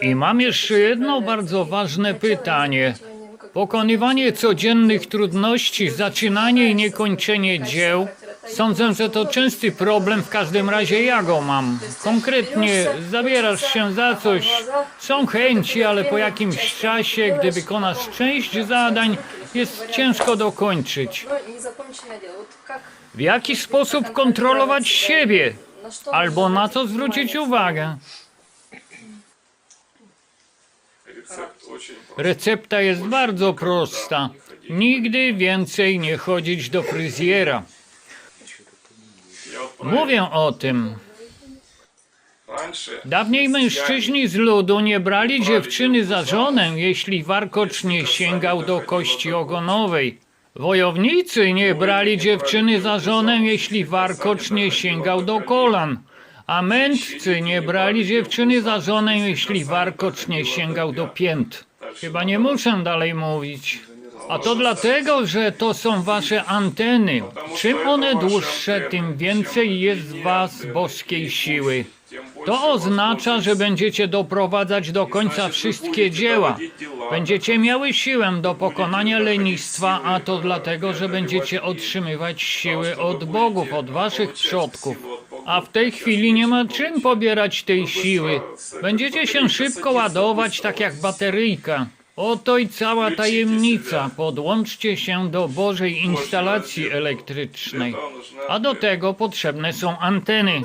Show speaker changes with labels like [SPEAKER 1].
[SPEAKER 1] I mam jeszcze jedno bardzo ważne pytanie. Pokonywanie codziennych trudności, zaczynanie i niekończenie dzieł, sądzę, że to częsty problem, w każdym razie ja go mam. Konkretnie zabierasz się za coś, są chęci, ale po jakimś czasie, gdy wykonasz część zadań, jest ciężko dokończyć. W jaki sposób kontrolować siebie?
[SPEAKER 2] на что
[SPEAKER 1] Albo na co
[SPEAKER 2] обращать
[SPEAKER 1] zwrócić
[SPEAKER 2] внимание?
[SPEAKER 1] uwagę?
[SPEAKER 3] Рецепт очень простой.
[SPEAKER 1] Recepta jest bardzo prosta. Nigdy więcej nie chodzić do fryzjera.
[SPEAKER 3] Я вот правильно.
[SPEAKER 1] Mówię o tym.
[SPEAKER 3] Раньше
[SPEAKER 1] Dawniej mężczyźni z ludu nie brali dziewczyny za żonę, jeśli warkocz nie sięgał do kości ogonowej. Wojownicy nie brali dziewczyny za żonę, jeśli warkocz nie sięgał do kolan. A mędrcy nie brali dziewczyny za żonę, jeśli warkocz nie sięgał do pięt. Chyba nie muszę dalej mówić. A to dlatego, że to są wasze anteny. Czym one dłuższe, tym więcej jest was boskiej siły. To oznacza, że będziecie doprowadzać do końca wszystkie dzieła. Będziecie miały siłę do pokonania lenistwa, a to dlatego, że będziecie otrzymywać siły od bogów, od waszych przodków. A w tej chwili nie ma czym pobierać tej siły. Będziecie się szybko ładować, tak jak bateryjka. Oto i cała tajemnica. Podłączcie się do Bożej instalacji elektrycznej. A do tego potrzebne są anteny.